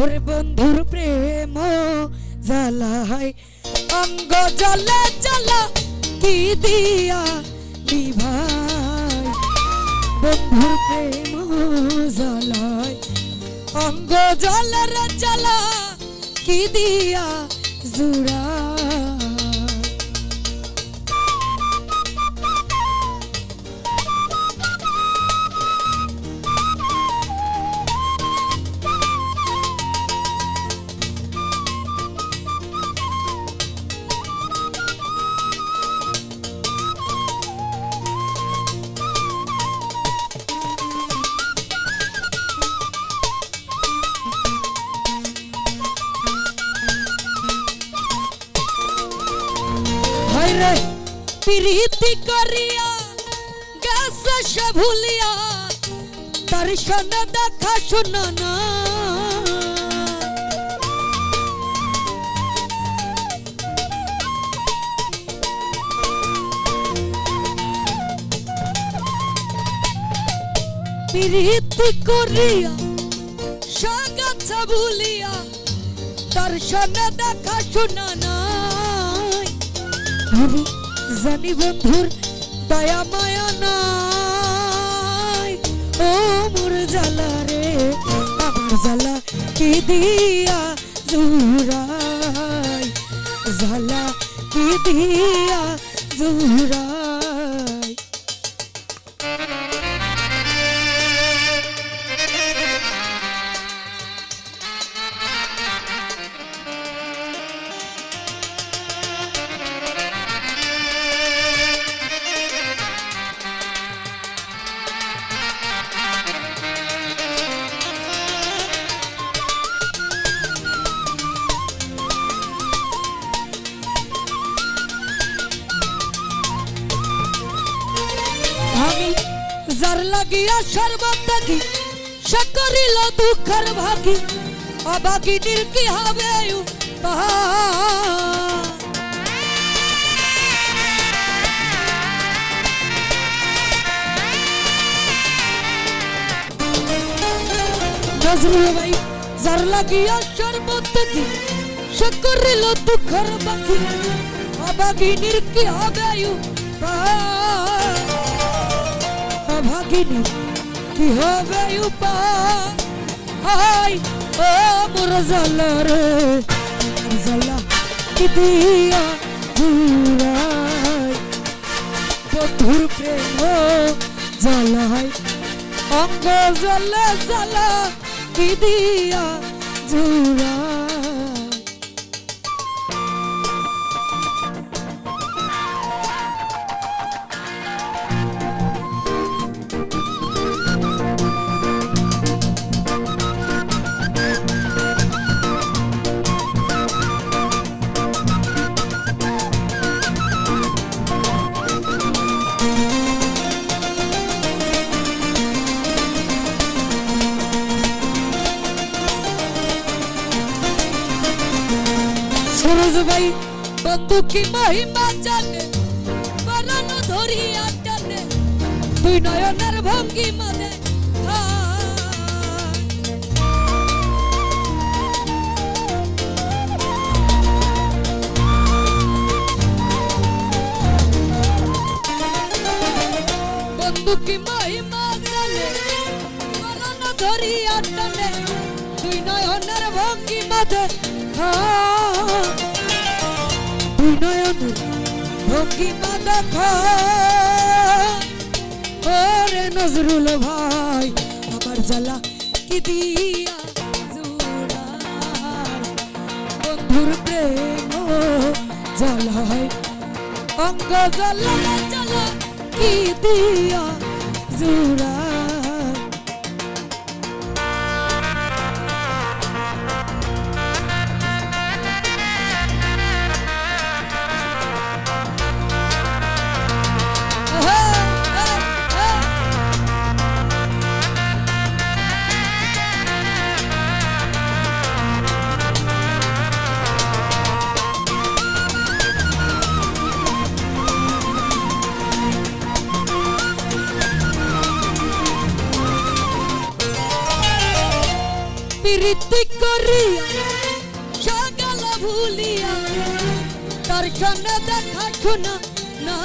ওরে বন্ধুর প্রেম জ্বালায় অঙ্গ জ্বালা জ্বালা, কি দিয়া নিভাই? বন্ধুর প্রেম জ্বালায় অঙ্গ জ্বালার জ্বালা, কি দিয়া জুড়া প্রীতি করিয়া গেছে সে ভুলিয়া তার সনে দেখা শোনা না। প্রীতি করিয়া সাগাছা ভুলিয়া তার সনে দেখা শোনা নাই আমি জানি বন্ধুর দয়া, মায়া নাই। ও মোর জ্বালা রে, আমার জ্বালা কি দিয়া জুরাই জ্বালা কি দিয়া জুরাই লাগিয়া সর্বত থাকি সে করিল দুঃখের ভাগি। অভাগিনীর কি হবে নজরুল ভাই, যার লাগিয়া সর্বত থাকি সে করিল দুঃখের ভাগি। অভাগিনীর কি হবে উপায়? অভাগিনী কি হবে উপায় ও মোর জ্বালা রে জ্বালা কি দিয়া জুড়াই বন্ধুর প্রেম জ্বালাই অঙ্গ জ্বালা জ্বালা কি দিয়া জুড়াই সুরজ ভাই বন্ধু কি মহিমা জানে বারানো ধরিয়া টানে তুই নয়নের ভঙ্গি মানে বন্ধু কি মহিমা জানে বারানো ধরিয়া টানে তুই নয়নের ভঙ্গি মাঝে ভঙ্গিমা দেখা। ওরে নজরুল ভাই, আমার জ্বালা কি দিয়া বন্ধুর প্রেম জ্বালাই অঙ্গ জ্বালা জ্বালা কি দিয়া জুড়াই প্রীতি করিয়া সকাল ভুলিয়া তার সঙ্গে দেখা শোনা না।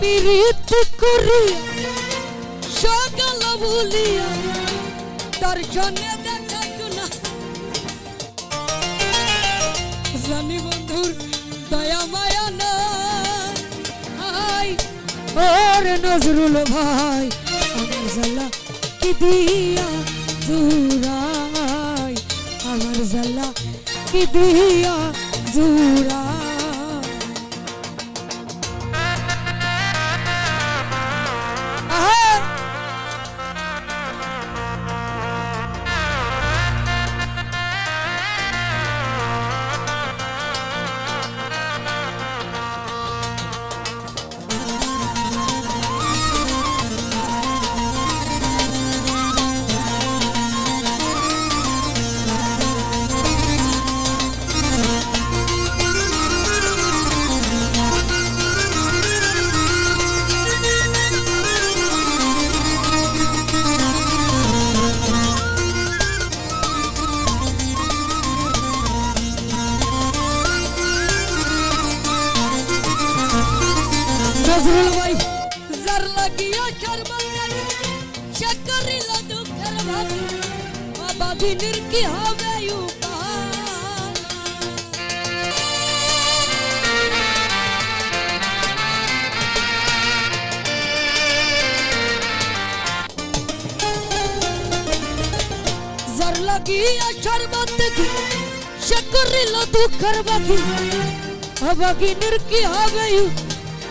প্রীতি করিয়া সকাল ভুলিয়া তার সঙ্গে জানি বন্ধুর দয়া মায়া নাই। ওর নজরুল ভাই, আমার জাল্লা কি দিয়া জুরাই আমার জাল্লা কি দিয়া জুরাই নজরুল ভাই যার লাগিয়া সর্বদাই সে করিল দুঃখের ভাবি অবাধিনীর কি হবে উপায়? যার লাগিয়া সর্বদাই সে করিল দুঃখের ভাবি অবাগিনীর কি হবে উপায়?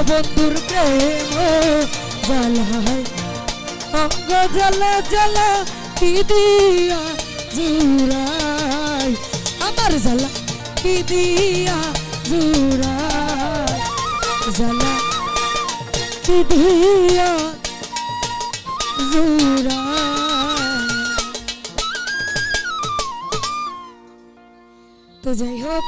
বন্ধুর প্রেম জ্বালায় অঙ্গ জ্বালা জ্বালা কি দিয়া আমার জ্বালা কি দিয়া জ্বালা কি দিয়া তো যাই হোক